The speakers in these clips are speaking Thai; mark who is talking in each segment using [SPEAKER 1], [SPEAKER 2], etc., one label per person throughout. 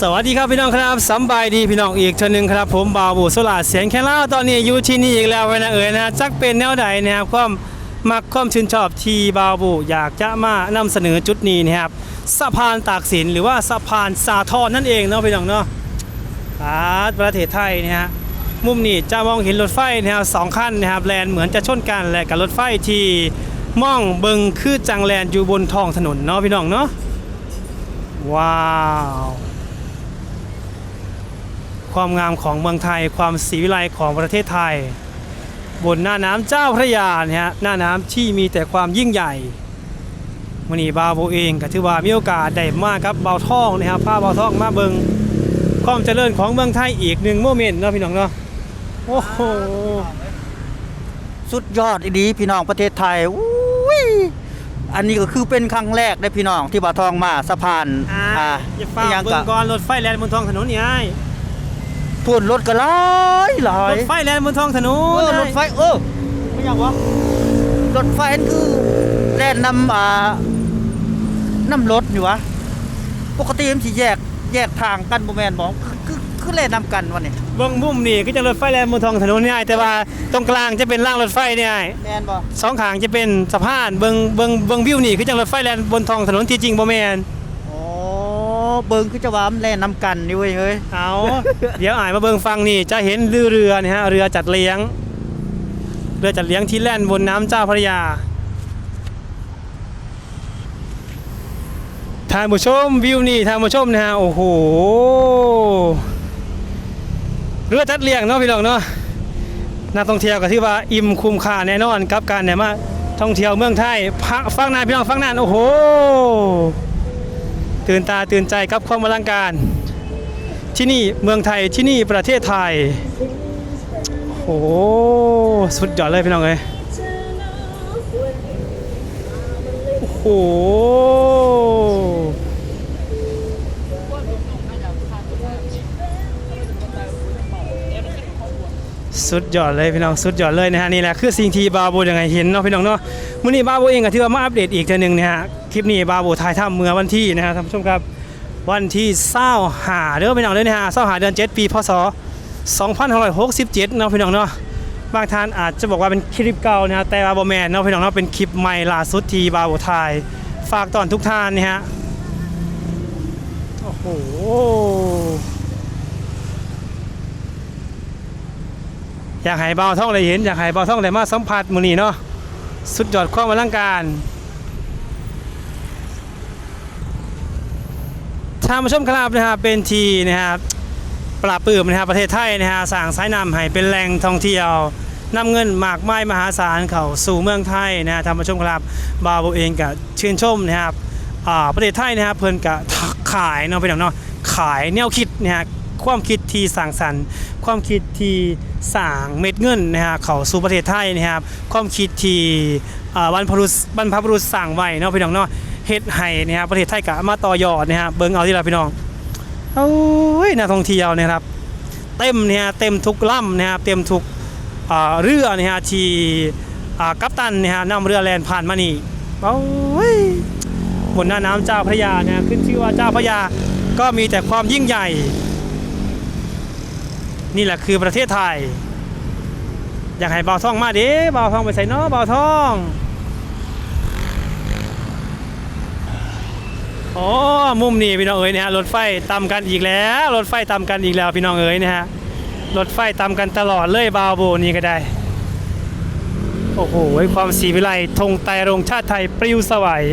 [SPEAKER 1] สวัสดีครับพี่น้องครับสบายดีพี่น้องอีกเท่านึงครับผมบาวบุสลาเสียงแค่เล่าตอนนี้อยู่ที่นี่อีกแล้วนะเอ๋ยนะจักเป็นแนวใดนะครับความมักความชื่นชอบที่บาวบุอยากจะมานำเสนอจุดนี้นะครับสะพานตากสินหรือว่าสะพานสาทรนั่นเองเนาะพี่น้องเนาะอาประเทศไทยนะฮะมุมนี้จะมองเห็นรถไฟนะครับสองคันนะครับแลนเหมือนจะชนกันแหละกับรถไฟที่มองเบิงคือจังแลนอยู่บนท้องถนนเนาะพี่น้องเนาะว้าว ความงามของเมืองไทย ความศรีวิไลของประเทศไทย บนหน้าน้ำเจ้าพระยาเนี่ยฮะหน้าน้ำที่มีแต่ความยิ่งใหญ่มันนี่บาวโบเองก็ถือว่ามีโอกาสได้มากครับเบาท่องนะครับพาเบาท่องมาเบิงความเจริญของเมืองไทยอีกหนึ่งโมเมนต์เนาะพี่น้องเนาะโอ้โห
[SPEAKER 2] สุดยอดอีดีพี่น้องประเทศไทยอุ้ยอันนี้ก็คือเป็นครั้งแรกได้พี่น้องที่บ่าวทองมาสะพาน
[SPEAKER 1] อ่าอย่าฟ้า
[SPEAKER 2] ยัง
[SPEAKER 1] เบิ
[SPEAKER 2] กะ
[SPEAKER 1] งก่อนรถไฟแล่นบนท้องถนนนี่ไอ้
[SPEAKER 2] พูดรถก็หลายหลารย
[SPEAKER 1] ถไฟแล่นบนท้องถน
[SPEAKER 2] เอนอรถไฟเออ
[SPEAKER 1] ไม่อยากวะ
[SPEAKER 2] รถไฟนั่นคือแล่นนำอ่าน้ำรถอยู่วะปกติมันสิแยกแยกทางกันบ่แม่นบ่คือคือคือแล่นนำกันวะนี่
[SPEAKER 1] เบิ้งมุมนี่ก็จะรถไฟแล่นบนท้องถนนนี่ไอ้แต่ว่าตรงกลางจะเป็นรางรถไฟนี่ไอ้
[SPEAKER 2] แม่นบ่
[SPEAKER 1] สองขางจะเป็นสะพานเบิงเบิงเบิงวิวนี่คือจังรถไฟแล่นบนท้องถนนที่จริงบ่แม่น
[SPEAKER 2] อ๋อ เบิงคือจะว่ามันแล่นนำกันนี่เว้ยเฮ้ย
[SPEAKER 1] เอาเดี๋ยวอ่านมาเบิงฟังนี่ จะเห็นเรือเรือนี่ฮะเรือจัดเลี้ยง เรือจัดเลี้ยงที่แล่นบนน้ำเจ้าพระยาท่านผู้ชมวิวนี่ท่านผู้ชมนะฮะโอ้โหเรือจัดเลี้ยงเนาะพี่น้องเนาะนักท่องเที่ยวก็ถือว่าอิ่มคุ้มค่าแน่นอนกับการเนี่ยมาท่องเที่ยวเมืองไทยพักฟังนานพี่น้องฟังนานโอ้โห ตื่นตาตื่นใจกับความอลังการ ที่นี่เมืองไทยที่นี่ประเทศไทย โอ้โหสุดยอดเลยพี่น้องเอ้ยโอ้โหสุดยอดเลยพี่น้องสุดยอดเลยนะฮะนี่แหละคือสิ่งที่บาโบยังไงเห็นเนาะพี่น้องเนาะมื้อนี้บาโบเองก็ถือว่ามาอัปเดตอีกเทื่อหนึงนะฮะ ลิปนี้บาโบถ่ายทำเมื่อวันที่นะฮะท่านผู้ชมครับ วันที่เศร้าหาเด้อพี่น้องเด้อนะฮะเศร้าหาเดือน7ปีพศ2567เนาะพี่น้องเนาะบางท่านอาจจะบอกว่าเป็นคลิปเก่านะฮะแต่ว่าบ่แมนเนาะพี่น้องเนาะเป็นคลิปใหม่ล่าสุดที่บาโบถ่ายฝากตอนทุกท่านนี่ฮะโอ้โหอยากให้เบาท่องได้เห็นอยากให้เบาท่องได้มาสัมผัสมือนี้เนาะสุดยอดความอลังการ ทางผู้ชมครับนะฮะเป็นทีนะครับปราบปื้มนะฮะประเทศไทยนะฮะสร้างสายนำให้เป็นแหล่งท่องเที่ยวนำเงินมากไมายมหาศาลเข้าสู่เมืองไทยนะฮะทางผู้ชมครับบาวโบเองก็ชื่นชมนะครับอ่าประเทศไทยนะครับเพิ่นก็ขายเนาะพี่น้องเนาะขายแนวคิดนะฮะความคิดที่สร้างสรรค์ ความคิดที่สร้างเม็ดเงินนะฮะเข้าสู่ประเทศไทยนะครับความคิดที่อ่าบรรพบุรุษบรรพบุรุษสร้างไว้เนาะพี่น้องเนาะ เฮ็ดให้นะครับประเทศไทยก็มาต่อยอดนะฮะเบิ่งเอาที่ละพี่น้องโอ้ยนักท่องเที่ยวเนะครับ เต็มเนี่ยเต็มทุกลำนะครับเต็มทุกเรือนะฮะที่กัปตันเนี่ยฮะนำเรือแลนผ่านมานี่โอ้ยบนหน้าน้ำเจ้าพระยาเนี่ยขึ้นชื่อว่าเจ้าพระยาก็มีแต่ความยิ่งใหญ่ นี่แหละคือประเทศไทย อยากให้บ่าท่องมาเด้บ่าท่องไปใส่เนาะบ่าท่อง อ๋อมุมนี้พี่น้องเอ๋ยนะฮะรถไฟตามกันอีกแล้วรถไฟตามกันอีกแล้วพี่น้องเอ๋ยนะฮะรถไฟตามกันตลอดเลยบาวโบนี่ก็ได้ โอ้โหความสีวิไลธงไตรรงชาติไทยปลิวสวัย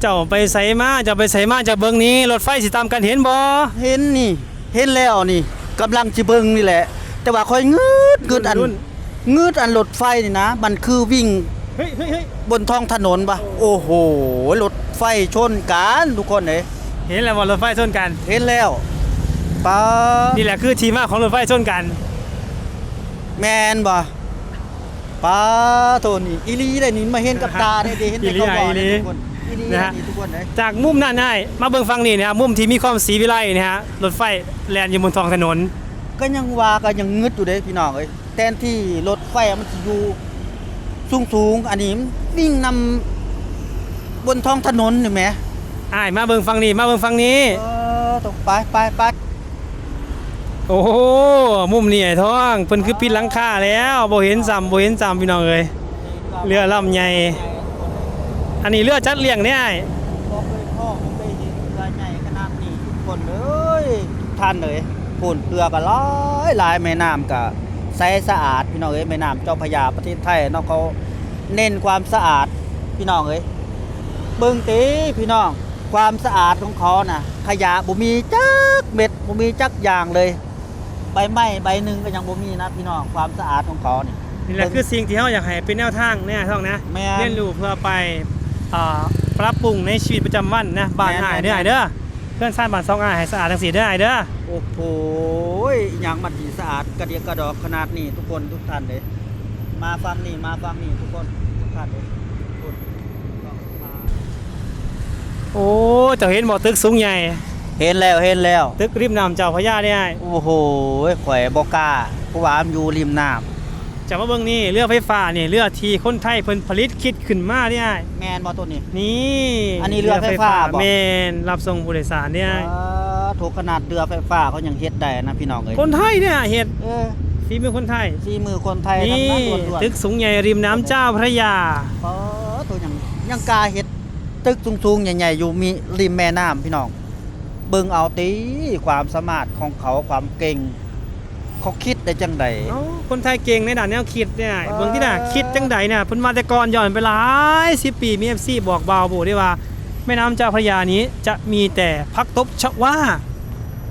[SPEAKER 1] เจ้าไปใส่มาเจ้าไปใส่มาจากเบิงนี้ รถไฟสิตามกันเห็นบ่
[SPEAKER 2] เห็นนี่ เห็นแล้วนี่กำลังจะเบิ่งนี่แหละ แต่ว่าคอยงืดงืดอัน
[SPEAKER 1] รุ่น
[SPEAKER 2] งืดอันรถไฟนี่นะ มันคือวิ่ง
[SPEAKER 1] เฮ้ยเฮ้ยเฮ้ย
[SPEAKER 2] บนท้องถนนปะโอ้โหรถไฟชนกันทุกคนเลย
[SPEAKER 1] เห็นแล้วว่ารถไฟชนกัน
[SPEAKER 2] เห็นแล้วป้า
[SPEAKER 1] นี่แหละคือทีมาของรถไฟชนกัน
[SPEAKER 2] แมนบ่ป้าโทนี่อีหลีได้นี่มาเห็นกับตาได้ดิเห็น
[SPEAKER 1] อี
[SPEAKER 2] แต่
[SPEAKER 1] หลี
[SPEAKER 2] เขาบอก
[SPEAKER 1] อีหลี
[SPEAKER 2] เนี่ยทุกคนอีหลี
[SPEAKER 1] นะฮะ
[SPEAKER 2] นี่ทุกคนเลย
[SPEAKER 1] จากมุมนั้นได้มาเบิ่งฟังนี่นะครับมุมที่มีความสีวิไลนะฮะรถไฟแล่นอยู่บนท้องถนน
[SPEAKER 2] ก็ยังว่าก็ยังงึดอยู่เด้พี่น้องเอ้ยแทนที่รถไฟมันจะอยู่ สูงสูงๆอันนี้มันวิ่งนำบนท้องถนนนี่แหม
[SPEAKER 1] อ้ายมาเบิ่งฝั่งนี้มาเบิ่งฝั่งนี้
[SPEAKER 2] เออตรงไปไปไป
[SPEAKER 1] โอ้โหมุมนี่ไอ้ท้องเพิ่นคือปิดหลังคาแล้วบ่เห็นซ้ำบ่เห็นซ้ำพี่น้องเอ้ยเรือลำใหญ่อันนี้เรือจัดเลี้ยงเนี่ยอ้าย
[SPEAKER 2] บ่เคยพ่อบ่เคยเห็นเรือใหญ่ขนาดนี้ทุกคนเอ้ยทุกท่านเลยพูนเรือก็หลายหลายแม่น้ำก็ ใสสะอาดพี่น้องเอ้ยแม่น้ำเจ้าพระยาประเทศไทยเนาะเขาเน้นความสะอาดพี่น้องเอ้ยเบิ่งติพี่น้องความสะอาดของเขาน่ะ ขยะบ่มีจักเม็ดบ่มีจักอย่างเลย ใบไม้ใบหนึ่งก็ยังบ่มีนะพี่น้องความสะอาดของเขานี่
[SPEAKER 1] นี่แหละคือสิ่งที่เฮาอยากให้เป็นแนวทางเนี่ยท้องนะ
[SPEAKER 2] แม่น
[SPEAKER 1] เรียนรู้เพื่อไปอ่าปรับปรุงในชีวิตประจำวันนะบ้าน
[SPEAKER 2] แม่น
[SPEAKER 1] อ้าย
[SPEAKER 2] แม่น
[SPEAKER 1] เด้ออ้ายเด้อ เพื่อนสร้างบ้านสองอ้ายให้สะอาดจังซี่เด้ออ้ายเด้อ
[SPEAKER 2] โอ้โหอหยังมันสีสะอาดกระเดียกระดอกขนาดนี้ทุกคนทุกท่านเลยมาฟังนี่มาฟังนี่ทุกคนทุกท่านเลยทุกคน
[SPEAKER 1] โอ้เจ้าเห็นบ่ตึกสูงใหญ่
[SPEAKER 2] เห็นแล้วเห็นแล้ว
[SPEAKER 1] ตึกริมน้ำเจ้าพระยาเนี่ยอ้าย
[SPEAKER 2] โอ้โหข่อยบอกล้าเพราะว่ามันอยู่ริมน้
[SPEAKER 1] จะมาเบิ่งนี่เรือไฟฟ้านี่เรือที่คนไทยเพิ่นผลิตคิดขึ้นมาเนี่ยอ้ายำ
[SPEAKER 2] แมนบอตัวนี้
[SPEAKER 1] นี่
[SPEAKER 2] อันนี้เรือไฟฟ้าบ่
[SPEAKER 1] แม่นรับส่งผู้โดยสารเนี่ยอ้าย
[SPEAKER 2] อ่าถูกขนาดเรือไฟฟ้าเขายังเฮ็ดได้นะพี่น้องเอ้ย
[SPEAKER 1] คนไทยเนี่ยเฮ็ด
[SPEAKER 2] เออ
[SPEAKER 1] ฝีมือคนไทย
[SPEAKER 2] ที่มือคนไทย
[SPEAKER 1] นี่
[SPEAKER 2] ทำนั้นล้วนๆ
[SPEAKER 1] ตึกสูงใหญ่ริมน้ำเจ้าพระยา
[SPEAKER 2] อ๋อตัวยังยังกล้าเฮ็ดตึกสูงๆใหญ่ๆอยู่มีริมแม่น้ำพี่น้องเบิ่งเอาตีความสามารถของเขาความเก่ง เขาคิดได้จังใด
[SPEAKER 1] เอ้าคนไทยเก่งในด้านแนวคิดเนี่ย
[SPEAKER 2] เออ
[SPEAKER 1] เบิ่งที่น่ะคิดจังใดน่ะเพิ่นมาแต่ก่อนย้อนไปหลาย10ปีมี FC บอกบ่าวบ่ได้ว่า แม่น้ำเจ้าพระยานี้จะมีแต่พักตบชวา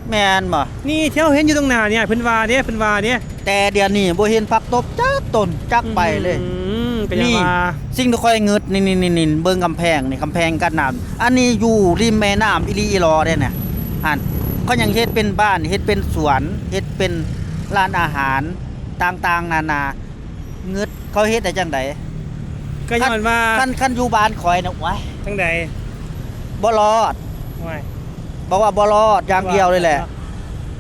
[SPEAKER 2] แม่นบ่
[SPEAKER 1] นี่ที่เราเห็นอยู่ตรงหน้าเนี่ยเพิ่นว่าเนี่ยเพิ่นว่าเนี่ย
[SPEAKER 2] แต่เดี๋ยวนี้บ่เห็นผักตบจักต้นจักใบเลย
[SPEAKER 1] อืมเป็นยังว่า
[SPEAKER 2] สิ่งที่ค่อยงึดนี่นี่ๆๆเบิ่งกำแพงนี่กำแพงกั้นน้ำอันนี้อยู่ริมแม่น้ำอีหลีอีหลอเด้เนี่ยอันเขายังเฮ็ดเป็นบ้านเฮ็ดเป็นสวนเฮ็ดเป็น ร้านอาหารต่างๆ นานาเงึดเขาเฮ็ดได้จังได
[SPEAKER 1] ก็ย้อนว่า
[SPEAKER 2] คันคันอยู่บ้านข่อยน่ะโอ้ย
[SPEAKER 1] จังใด
[SPEAKER 2] บ่รอด
[SPEAKER 1] ว้าย
[SPEAKER 2] บอกว่าบ่รอดอย่างเดียวเลยแหละ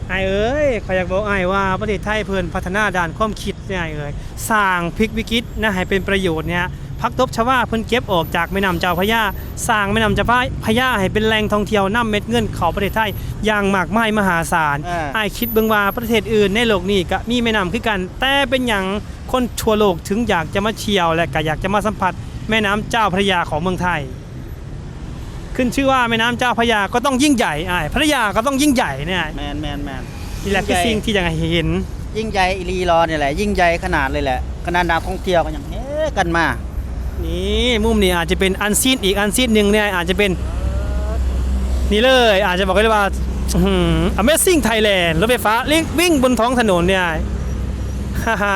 [SPEAKER 1] ไอ้ายเอ้ยขอยอยากบอกไอ้ายว่าประเทศไทยเพิ่นพัฒนาด้านความคิดเนี่ยไอ้ายเอ้ยสร้างพลิกวิกฤตนะให้เป็นประโยชน์เนี่ย พักตบชวาเพิ่นเก็บออกจากแม่น้ำเจ้าพระยาสร้างแม่น้ำเจ้าพระยาให้เป็นแหล่งท่องเที่ยวนํเม็ดเงินเข้าประเทศไทยอย่างมากมายมหาศาล
[SPEAKER 2] อ่า
[SPEAKER 1] ไอ้ายคิดเบิ่งว่าประเทศอื่นในโลกนี้ก็มีแม่น้ำคือกัน แต่เป็นหยังคนทั่วโลกถึงอยากจะมาเที่ยวและก็อยากจะมาสัมผัสแม่น้ำเจ้าพระยาของเมืองไทย ขึ้นชื่อว่าแม่น้ำเจ้าพระยาก็ต้องยิ่งใหญ่อ้ายพระยาก็ต้องยิ่งใหญ่เนี่ย
[SPEAKER 2] แมนแมนแมน
[SPEAKER 1] นี่แหละคือสิ่งที่อยากให้เห็น
[SPEAKER 2] ยิ่งใหญ่อีหลีรอนี่แหละยิ่งใหญ่ขนาดเลยแหละขนาดนักท่องเที่ยวก็ยังเฮ้กันมา
[SPEAKER 1] นี่มุมนี้อาจจะเป็นอันซีนอีกอันซีนหนึ่งเนี่ยอาจจะเป็นนี่เลยอาจจะบอกได้ว่าอื้อหือ Amazing Thailand รถไฟฟ้าวิ่งบนท้องถนนเนี่ยฮ่าฮ่า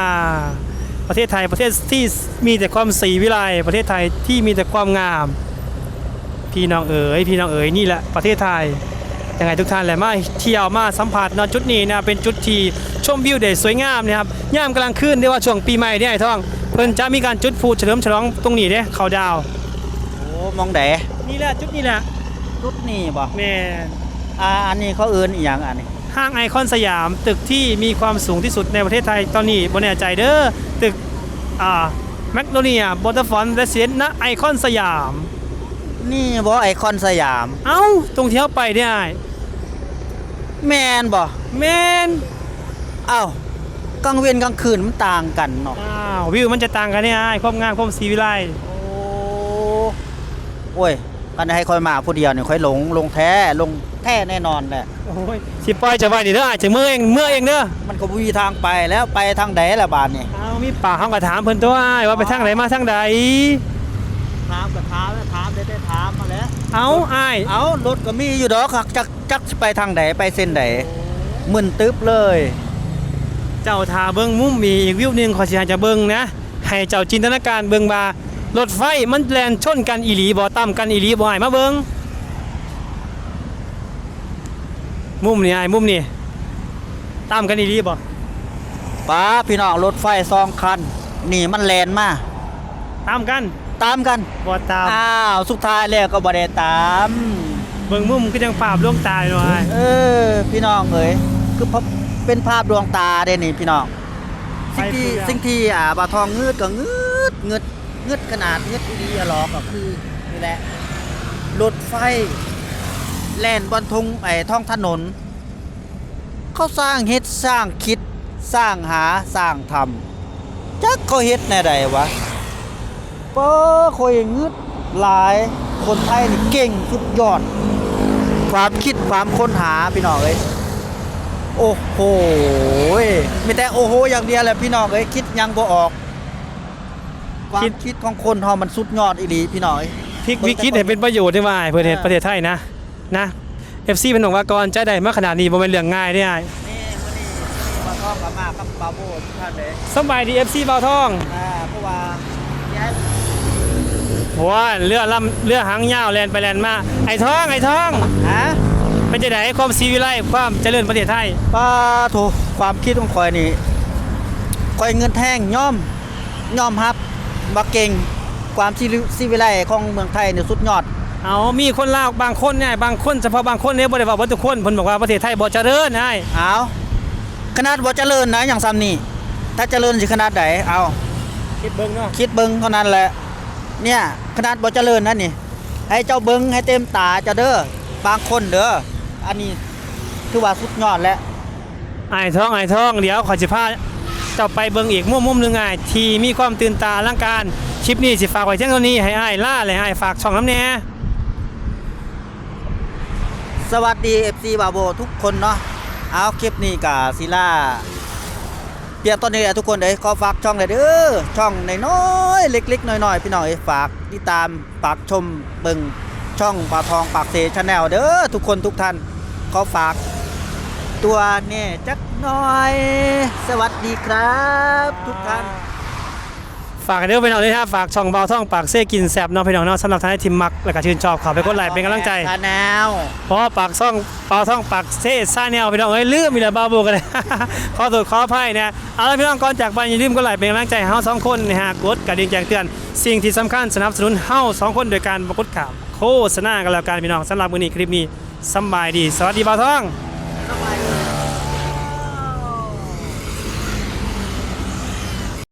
[SPEAKER 1] ประเทศไทยประเทศที่มีแต่ความสีวิไลประเทศไทยที่มีแต่ความงาม พี่น้องเอ๋ยพี่น้องเอ๋ยนี่แหละประเทศไทยยังไงทุกท่านแหละมาเที่ยวมาสัมผัสนะจุดนี้นะเป็นจุดที่ชมวิวได้สวยงามนะครับย่ามกำลังขึ้นเรียกว่าช่วงปีใหม่เนี่ยไอ้ท่อง เพิ่นจะมีการจุดพลุเฉลิมฉลองตรงนี้เด้เขาดาวน์
[SPEAKER 2] โอ้มองแด
[SPEAKER 1] นี่แหละจุดนี้แหละ
[SPEAKER 2] รุดนี่บ่
[SPEAKER 1] แม่น
[SPEAKER 2] อ่าอันนี้เขาเอิ้นอีหยังอันนี้
[SPEAKER 1] ห้างไอคอนสยามตึกที่มีความสูงที่สุดในประเทศไทยตอนนี้บ่แน่ใจเด้อตึกอ่าแมกโนเนียบอเตอร์ฟอนเรสเซนนะไอคอนสยาม
[SPEAKER 2] นี่บ่ไอคอนสยาม
[SPEAKER 1] เอ้า ตรงที่เขาไปเนี่ยอ้าย
[SPEAKER 2] แมนบ่
[SPEAKER 1] แม่น
[SPEAKER 2] อ้าว กลางเวียนกลางคืนมันต่างกันเนาะ
[SPEAKER 1] อ้าววิวมันจะต่างกันเนี่ยอ้ายความงามความสีวิไล
[SPEAKER 2] โอ้โอ้ยกันให้ค่อยมาผู้เดียวนี่ค่อยหลงลงแท้ลงแท้แน่นอนแหละ
[SPEAKER 1] โอ้ยสิปล่อยจะไว้นี่เด้ออ้ายจะเมื่อเองเมื่อเองเด้อ
[SPEAKER 2] มันก็บ่มีทางไปแล้วไปทางใดล่ะบาดนี่
[SPEAKER 1] เอามีป่ากเฮาก็ถามเพิ่นตัวอ้ายว่าไปทางไหนมาทางใด
[SPEAKER 2] ถามก็ถามแล้วถามได้ได้ถามมาแล้ว
[SPEAKER 1] เอ้าอ้าย
[SPEAKER 2] เอารถก็มีอยู่ดอกครับจักจักสิไปทางใดไปเส้นใดมึนตึ๊บเลย
[SPEAKER 1] เจ้าทาเบิ้งมุมมีอีกวิวหนึ่งขอสิให้เจะเบิ้งนะ ให้เจ้าจินตนาการเบิ้งว่ารถไฟมันแลนชนกันอีหลีบ่ต่ำกันอีหลีบ่ให้มาเบิ้งมุมนี่ไอ้ายมุมนี่ต่ำกันอีหลีบ่
[SPEAKER 2] ป้าพี่น้องรถไฟสองคันนี่มันแลนมา
[SPEAKER 1] ต่ำกัน
[SPEAKER 2] ตามกัน
[SPEAKER 1] บ่ตาม
[SPEAKER 2] อ้าวสุดท้ายแล้วก็บ่ได้ตาม
[SPEAKER 1] เบิ้งมุมคือจังภาพลวงตาเลยเนาะอ้าย
[SPEAKER 2] เออ พี่น้องเอ้ยคือพบ เป็นภาพดวงตาเด้นี่พี่น้องสิ่งที่สิ่งที่อ่าบาทองงืดก็งืดงืดงืดขนาดงืดอีหลีอะหรอก็คือนี่แหละรถไฟแล่นบนทงไอ้ท้องถนน เขาสร้างเฮ็ดสร้างคิดสร้างหาสร้างทำจักเขาเฮ็ดแน่ใดวะเป้อคอยงึดหลายคนไทยนี่เก่งสุดยอด ความคิดความค้นหาพี่น้องเอ้ย โอ้โหมีแต่โอ้โหอย่างเดียวแหละพี่น้องเอ้ยคิดยังบ่ออกความ
[SPEAKER 1] คิด
[SPEAKER 2] คิดของคนเฮามันสุดยอดอีหลีพี่น้องเอ้ย
[SPEAKER 1] พลิกวิกฤตให้เป็นประโยชน์ได้ว่าให้เพื่อประเทศไทยนะนะ FC เป็นบอกว่าก่อนใจได้มาขนาดนี้บ่เป็นเรื่องง่ายเด้อ้าย
[SPEAKER 2] นี่มื้อนี้มาทอกกับมากับบาโบทุกท่านเลย
[SPEAKER 1] สำบายดี FC เบาทอง
[SPEAKER 2] อ่าเพราะว่าแย้ม
[SPEAKER 1] ว้าเรือลำเรือหางยาวแล่นไปแล่นมาไอ้ทองไอ้ทอง
[SPEAKER 2] ฮะ
[SPEAKER 1] เป็นจังได๋ความสีวิไลความเจริญประเทศไทย
[SPEAKER 2] ป้าโถความคิดของคอยนี่คอยเงินแท่งย่อมย่อมฮับบักเก่งความชีวิชีวิไลของเมืองไทยเนี่ยสุดยอด
[SPEAKER 1] เอามีคนลาวบางคนเนี่ยบางคนเฉพาะบางคนเนี่ยบ่ได้ว่าบ่ทุกคนเพิ่นบอกว่าประเทศไทยบ่เจริญนาย
[SPEAKER 2] เอาขนาดว่าเจริญนะอย่างซ้ำนี่ถ้าเจริญสิขนาดไหนเอา
[SPEAKER 1] คิดเบิ่งเนาะ
[SPEAKER 2] คิดเบิ้งเท่านั้นแหละเนี่ยขนาดบ่เจริญนั่นนี่ให้เจ้าเบิ้งให้เต็มตาเจะเด้อบางคนเด้อ อันนี้ถือว่าสุดยอดแล้ว
[SPEAKER 1] ไอ้ทองไอ้ทองเดี๋ยวขอสิพาเจ้าไปเบิ่งอีกมุมมุมหนึงอ้ายที่มีความตื่นตาอลังการคลิปนี้สิฝากไว้เพียงเท่านี้ให้อ้ายล่าเลยอ้ายฝากช่องน้ำแหน่
[SPEAKER 2] สวัสดี FC บาโบทุกคนเนาะเอาคลิปนี้กับศิลาเปรียบตอนนี้แหละทุกคนเลยขอฝากช่องเลยเด้อช่องน้อยๆเล็กๆน้อยๆพี่น้อยฝากติดตามฝากชมเบิ่งช่องปลาทองปากเซชาแนลเด้อทุกคนทุกท่าน ขอฝาก ตัวเนี่ยจักหน่อย สวัสดีครับ ทุกท่าน
[SPEAKER 1] ฝากกันเด้อพี่น้องด้วยนะครับฝากช่องเบาท่องปากเซ่กินแซ่บเนาะพี่น้องเนาะสำหรับท่านที่มักและก็ชื่นชอบขอไปกดไลค์เป็นกำลังใจ
[SPEAKER 2] ชาแนล
[SPEAKER 1] เพราะว่าปากซ่องเบาท่องปากเซ่ซ่าแนวพี่น้องเอ้ยลืมมีแต่บาบูกันเลย ขอโทษขออภัยนะเอาละพี่น้องก่อนจากไปอย่าลืมกดไลค์เป็นกำลังใจให้เฮาสองคนนะฮะกดกระดิ่งแจ้งเตือนสิ่งที่สำคัญสนับสนุนเฮาสองคนโดยการบกดข่าวโฆษณากันแล้วกันพี่น้องสำหรับมื้อนี้คลิปนี้ สบายดี สวัสดีบ่าทอง